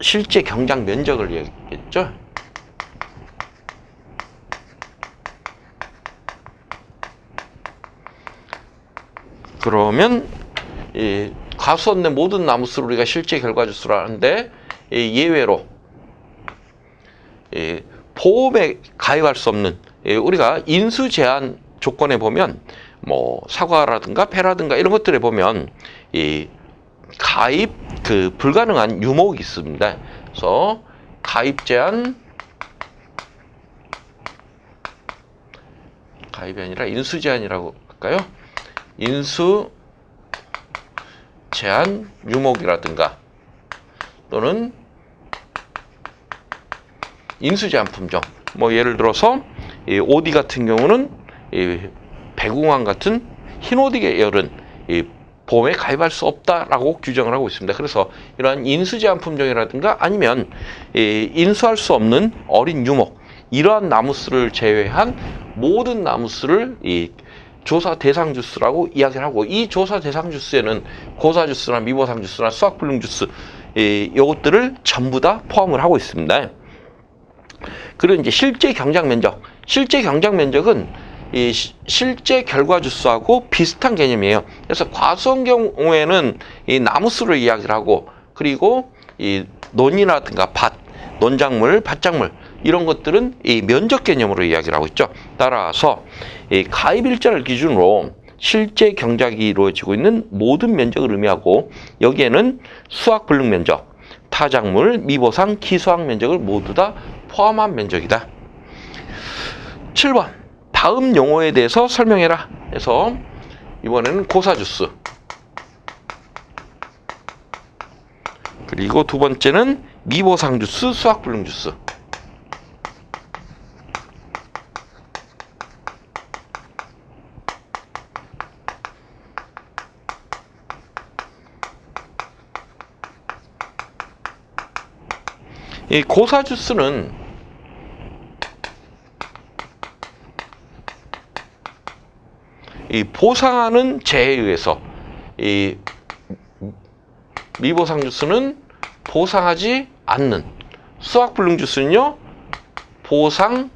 실제 경작 면적을 얘기했죠. 그러면 이 과수원 내 모든 나무 수를 우리가 실제 결과주수로 하는데 이 예외로 이 보험에 가입할 수 없는 예, 우리가 인수 제한 조건에 보면 뭐 사과라든가 배라든가 이런 것들에 보면 이 가입 그 불가능한 유목이 있습니다. 그래서 가입 제한 가입이 아니라 인수 제한이라고 할까요? 인수 제한 유목이라든가 또는 인수 제한 품종 뭐 예를 들어서 이 오디 같은 경우는 이 배궁왕 같은 흰 오디 계열은 이 보험에 가입할 수 없다라고 규정을 하고 있습니다. 그래서 이러한 인수 제한 품종이라든가 아니면 이 인수할 수 없는 어린 유목 이러한 나무수를 제외한 모든 나무수를 이 조사 대상 주스라고 이야기를 하고 이 조사 대상 주스에는 고사 주스나 미보상 주스나 수학 불능 주스 이 요것들을 전부 다 포함을 하고 있습니다. 그리고 이제 실제 경작 면적, 실제 경작 면적은 이 시- 실제 결과 주수하고 비슷한 개념이에요. 그래서 과수원 경우에는 이 나무수를 이야기를 하고 그리고 이 논이라든가 밭, 논작물, 밭작물 이런 것들은 이 면적 개념으로 이야기를 하고 있죠. 따라서 이 가입 일자를 기준으로 실제 경작이 이루어지고 있는 모든 면적을 의미하고 여기에는 수학 불능 면적, 타작물, 미보상, 기수학 면적을 모두 다 포함한 면적이다. 7번 다음 용어에 대해서 설명해라. 그래서 이번에는 고사주스. 그리고 두 번째는 미보상 주스, 수학 불능 주스. 이 고사 주스는 이 보상하는 재에 의해서 이 미보상 주스는 보상하지 않는 수학 불능 주스는요 보상하는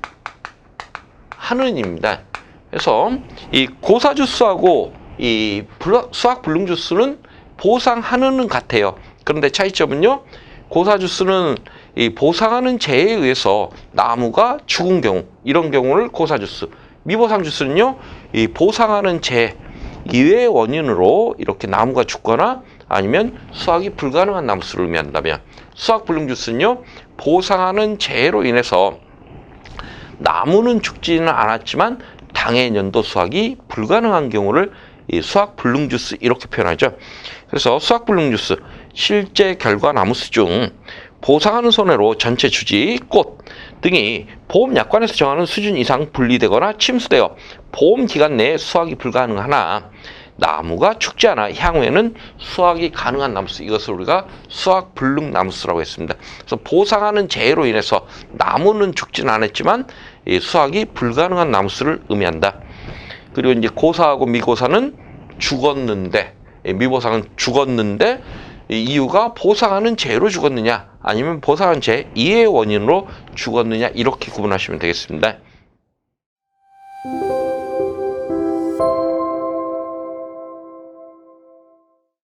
입니다. 그래서 이 고사 주스하고 이 불- 수학 불능 주스는 보상하는은 같아요. 그런데 차이점은요 고사 주스는 이 보상하는 재에 의해서 나무가 죽은 경우 이런 경우를 고사 주스 미보상 주스는요 이 보상하는 재 이외의 원인으로 이렇게 나무가 죽거나 아니면 수확이 불가능한 나무수를 의미한다면 수확 불능 주스는요 보상하는 재해로 인해서 나무는 죽지는 않았지만 당해 년도 수확이 불가능한 경우를 이 수확 불능 주스 이렇게 표현하죠. 그래서 수확 불능 주스 실제 결과 나무수 중 보상하는 손해로 전체 주지, 꽃 등이 보험 약관에서 정하는 수준 이상 분리되거나 침수되어 보험 기간 내에 수확이 불가능하나 나무가 죽지 않아 향후에는 수확이 가능한 나무수 이것을 우리가 수확 불능 나무수라고 했습니다. 그래서 보상하는 재해로 인해서 나무는 죽지는 않았지만 이 수확이 불가능한 나무수를 의미한다. 그리고 이제 고사하고 미고사는 죽었는데 예, 미보상은 죽었는데 이 이유가 보상하는 죄로 죽었느냐 아니면 보상한 죄 이해의 원인으로 죽었느냐 이렇게 구분하시면 되겠습니다.